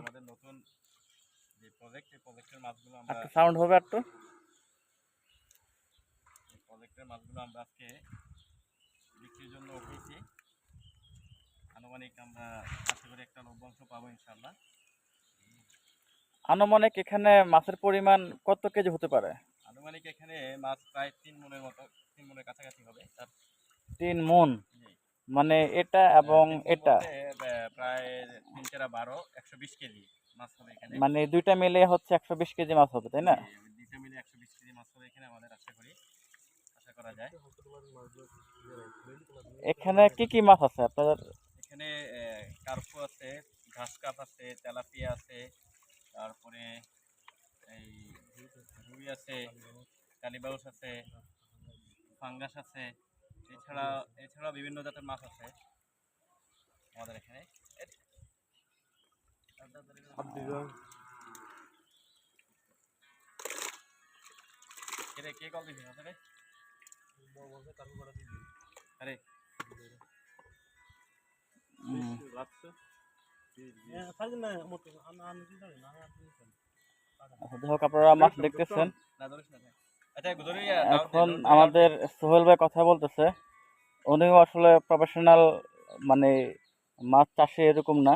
আমাদের নতুন যে প্রজেক্ট এই প্রজেক্টের মাছগুলো আমরা সাউন্ড হবে একটু প্রজেক্টের মাছগুলো আমরা আজকে বিক্রির জন্য উঠেছি। আনুমানিক আমরা আশা করি একটা লভ্যাংশ পাবো ইনশাল্লাহ আনুমানিক এখানে মাছের পরিমাণ কত কেজি হতে পারে? আনুমানিক এখানে মাছ প্রায় তিন মনের মতো তিন মনের কাছাকাছি হবে। তার তিন মন? মানে এটা এবং এটা? প্রায় বারো একশো বিশ কেজি মাছ হবে এখানে। মানে দুইটা মিলে হচ্ছে একশো বিশ কেজি মাছ হবে তাই না? দুইটা মিলে একশো বিশ কেজি মাছ হবে এখানে আমাদের আশা করি। আশা করা যায়। এখানে কি কি মাছ আছে আপনাদের? এখানে কার্পু আছে ঘাস কাপ আছে তেলাপিয়া আছে তারপরে এই রুই আছে কালিবাউস আছে ফাঙ্গাস আছে এছাড়া এছাড়া বিভিন্ন জাতের মাছ আছে আমাদের এখানে। কে কল দিবি যাই মাছ দেখতেছেন। না ধরিস না আচ্ছা এখন আমাদের সোহেল ভাই কথা বলতেছে। উনিও আসলে প্রফেশনাল মানে মাছ চাষে এরকম না।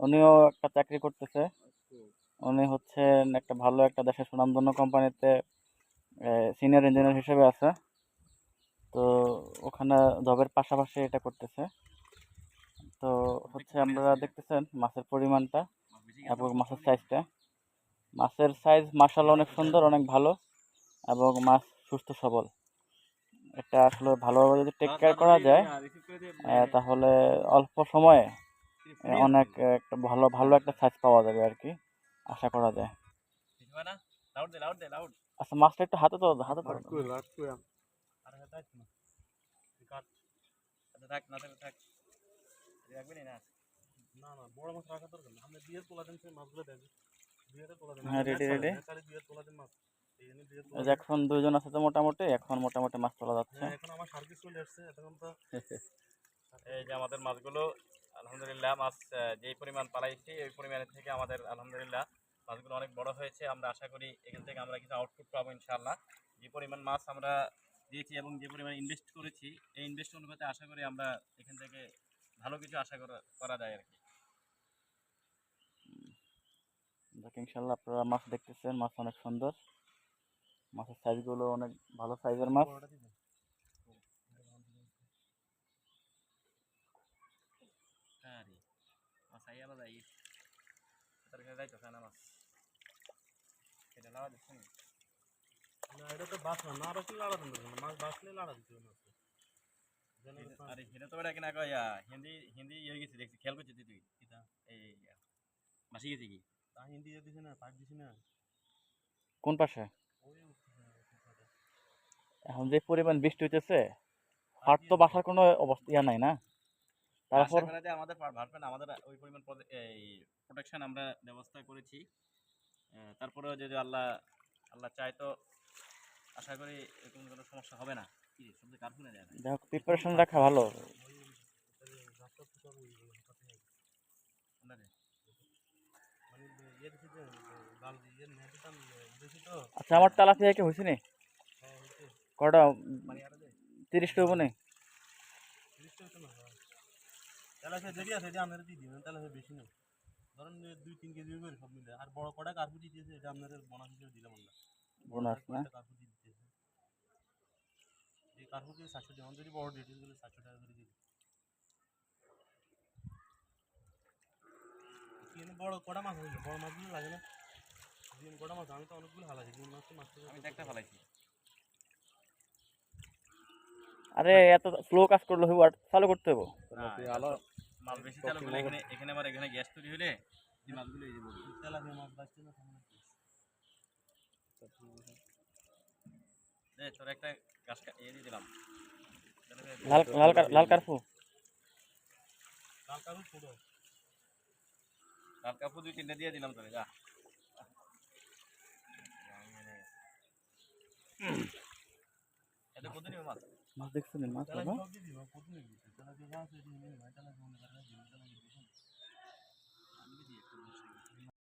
উনিও একটা চাকরি করতেছে। উনি হচ্ছেন একটা ভালো একটা দেশের সুনামধন্য কোম্পানিতে সিনিয়র ইঞ্জিনিয়ার হিসেবে আছে। তো ওখানে জবের পাশাপাশি এটা করতেছে। তো হচ্ছে আমরা দেখতেছেন মাছের পরিমাণটা এবং মাছের সাইজটা মাছের সাইজ মাসাল অনেক সুন্দর, অনেক ভালো এবং মাছ সুস্থ, সবল। এটা আসলে ভালোভাবে যদি টেক কেয়ার করা যায় তাহলে অল্প সময়ে অনেক একটা ভালো ভালো একটা সাইজ পাওয়া যাবে আর কি আশা করা যায়। লাউড দে লাউড দে লাউড আচ্ছা মাছটা একটু হাতে তো হাতে তো। আরে হাতে আছে না। কাট। থাক না থাক। থাক রাখবি না না? না না বড় মাছ রাখা দরকার না আপনি বিয়ের তোলা দিন সেই মাছগুলো দেন। হ্যাঁ, এখন দুইজন আছে তো মোটামুটি এখন মোটামুটি মাছ তোলা যাচ্ছে। হ্যাঁ, এখন আমার সার্ভিস চলে আসছে এখন তো এই যে আমাদের মাছগুলো আলহামদুলিল্লাহ মাছ যেই পরিমাণ পালাইছি ওই পরিমাণের থেকে আমাদের আলহামদুলিল্লাহ মাছগুলো অনেক বড় হয়েছে। আমরা আশা করি এখান থেকে আমরা কিছু আউটপুট পাবো ইনশাআল্লাহ। যে পরিমাণ মাছ আমরা দিয়েছি এবং যে পরিমাণ ইনভেস্ট করেছি এই ইনভেস্ট অনুপাতে আশা করি আমরা এখান থেকে ভালো কিছু আশা করা করা যায় আর কি। দেখ ইনশাল্লাহ আপনারা মাছ দেখতেছেন মাছ অনেক সুন্দর। মাছের সাইজগুলো অনেক ভালো সাইজের মাছ। মাছ আই আলাদা তার কাছে যাইতো না মাছ এটা লাওয়া দিচ্ছে না না এটা তো বাস না না বাসলে লাড়া দিন না মাছ বাসলে লাড়া দিতে এটা- আরে হিন্দা তো বেটা কিনা কয় হিন্দি হিন্দি ইয়ে গেছি দেখছি খেয়াল করছিস তুই কিটা? এই মাসি গেছি কি তা হিন্দি দিছি না পাইপ দিছি না কোন পাশে? না, না। এখন যে পরিমাণ বৃষ্টি হইতেছে হাট তো বাসার কোনো অবস্থা ইয়া নাই না? তারপর আমাদের পার- আমাদের ওই পরিমাণ এই প্রোটেকশন আমরা ব্যবস্থা করেছি। তারপরেও যদি আল্লাহ আল্লাহ চায় তো আশা করি এরকম কোনো সমস্যা হবে না। কি রে, সবজি কার ফোনে যায় না। যাই হোক প্রিপারেশন রাখা ভালো? মানে ইয়ে ইয়ে তো। আচ্ছা আমার তেলাপিয়া কি হয়েছে নি? হ্যাঁ কটা দে। তিরিশটা হব নি? তিরিশটা হ্যাঁ। দেরি আছে এটা আপনারা দিয়ে দিবেন তাহলে বেশি না ধরেন দুই তিন কেজি করে সব মিলে। আর বড় কটা দিতেছে এটা আপনাদের বোনাস হিসেবে দিলাম আমরা। বোনাস না? দিতেছে এই সাতশো যদি বড়গুলো সাতশো টাকা করে দিই বড় কটা মাছ হয়েছে বড় মাছগুলো লাগে না। দিন কটা মাছ আমি তো অনেকগুলো হালাছি দিন মাছ তো মাছ আমি একটা ফেলাইছি আরে এত স্লো কাজ করলে হইব আর চালু করতে হবে না, এটা তো মাল বেশি চালু করলে এখানে এখানে আবার এখানে গ্যাস তৈরি হলে এই মাছগুলো এই যে বলি তেলাপিয়া মাছ বাঁচছে না সামনে দে তোর একটা গাছ কা- ইয়ে দিয়ে দিলাম। লাল লাল কার- লাল কার্পু। কাল কারু ছোটো লাল কাপড় দুই তিনটা দিয়ে দিলাম তোরে যা। এটা কত নিবে মাছ দেখছেন মাছ না